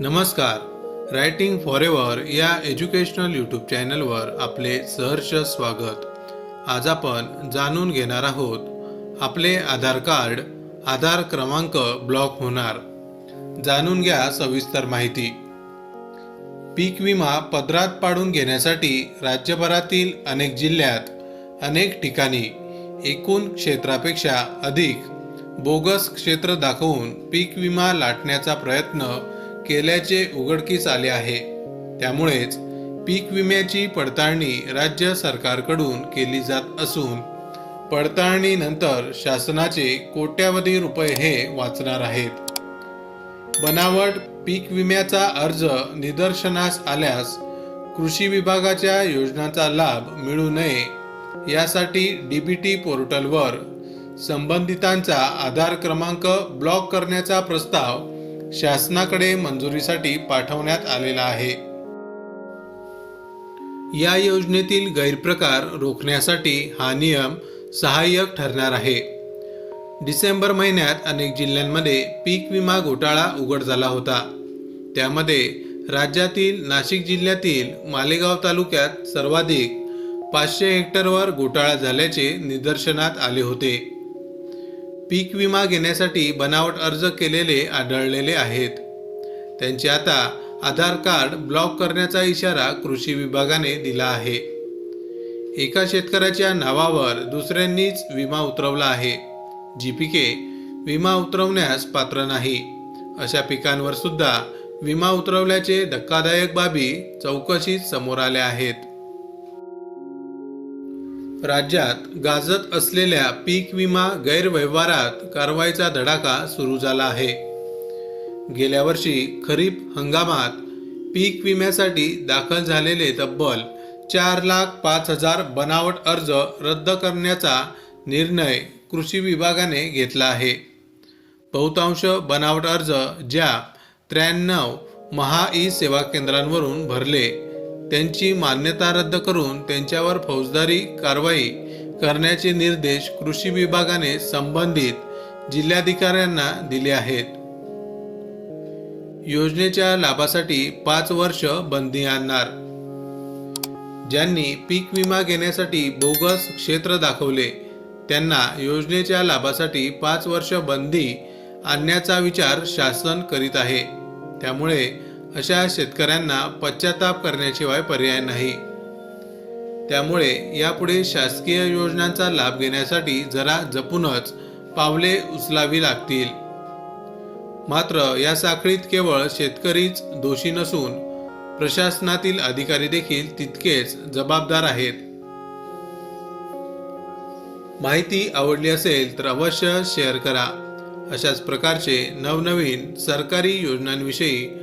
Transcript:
नमस्कार. Writing for ever या educational YouTube चॅनलवर आपले सहर्ष स्वागत. आज आपण जाणून घेणार आहोत आपले आधार कार्ड आधार क्रमांक ब्लॉक होणार. जाणून घ्या सविस्तर माहिती. पीक विमा पदरात पाडून घेण्यासाठी राज्यभरातील अनेक जिल्ह्यात अनेक ठिकाणी एकूण क्षेत्रापेक्षा अधिक बोगस क्षेत्र दाखवून पीक विमा लाटण्याचा प्रयत्न केल्याचे उघडकीस आले आहे. त्यामुळेच पीक विम्याची पडताळणी राज्य सरकारकडून केली जात असून पडताळणीनंतर शासनाचे कोट्यावधी रुपये हे वाचणार आहेत. बनावट पीक विम्याचा अर्ज निदर्शनास आल्यास कृषी विभागाच्या योजनांचा लाभ मिळू नये यासाठी डीबीटी पोर्टलवर संबंधितांचा आधार क्रमांक ब्लॉक करण्याचा प्रस्ताव शासनाकडे मंजुरीसाठी पाठवण्यात आलेला आहे. या योजनेतील गैरप्रकार रोखण्यासाठी हा नियम सहाय्यक ठरणार आहे. डिसेंबर महिन्यात अनेक जिल्ह्यांमध्ये पीक विमा घोटाळा उघड झाला होता. त्यामध्ये राज्यातील नाशिक जिल्ह्यातील मालेगाव तालुक्यात सर्वाधिक पाचशे हेक्टरवर घोटाळा झाल्याचे निदर्शनात आले होते. पीक विमा घेण्यासाठी बनावट अर्ज केलेले आढळलेले आहेत. त्यांचे आता आधार कार्ड ब्लॉक करण्याचा इशारा कृषी विभागाने दिला आहे. एका शेतकऱ्याच्या नावावर दुसऱ्यांनीच विमा उतरवला आहे. जी पिके विमा उतरवण्यास पात्र नाही. अशा पिकांवर सुद्धा विमा उतरवल्याचे धक्कादायक बाबी चौकशीत समोर आल्या आहेत. राज्यात गाजत असलेल्या पीक विमा गैरव्यवहारात कारवाईचा धडाका सुरू झाला आहे. गेल्या वर्षी खरीप हंगामात पीक विम्यासाठी दाखल झालेले तब्बल चार लाख पाच हजार बनावट अर्ज रद्द करण्याचा निर्णय कृषी विभागाने घेतला आहे. बहुतांश बनावट अर्ज ज्या त्र्याण्णव महा ई सेवा केंद्रांवरून भरले त्यांची मान्यता रद्द करून त्यांच्यावर फौजदारी कारवाई करण्याचे निर्देश कृषी विभागाने संबंधित जिल्हाधिकाऱ्यांना दिले आहेत. योजनेच्या लाभासाठी पाच वर्ष बंदी आणणार. ज्यांनी पीक विमा घेण्यासाठी बोगस क्षेत्र दाखवले त्यांना योजनेच्या लाभासाठी पाच वर्ष बंदी आणण्याचा विचार शासन करीत आहे. त्यामुळे अशा शेतकऱ्यांना पश्चाताप करण्याशिवाय पर्याय नाही. त्यामुळे यापुढे शासकीय योजनांचा लाभ घेण्यासाठी जरा जपूनच पावले उचलावी लागतील. मात्र या साखळीत केवळ शेतकरीच दोषी नसून प्रशासनातील अधिकारी देखील तितकेच जबाबदार आहेत. माहिती आवडली असेल तर अवश्य शेअर करा. अशाच प्रकारचे नवनवीन सरकारी योजनांविषयी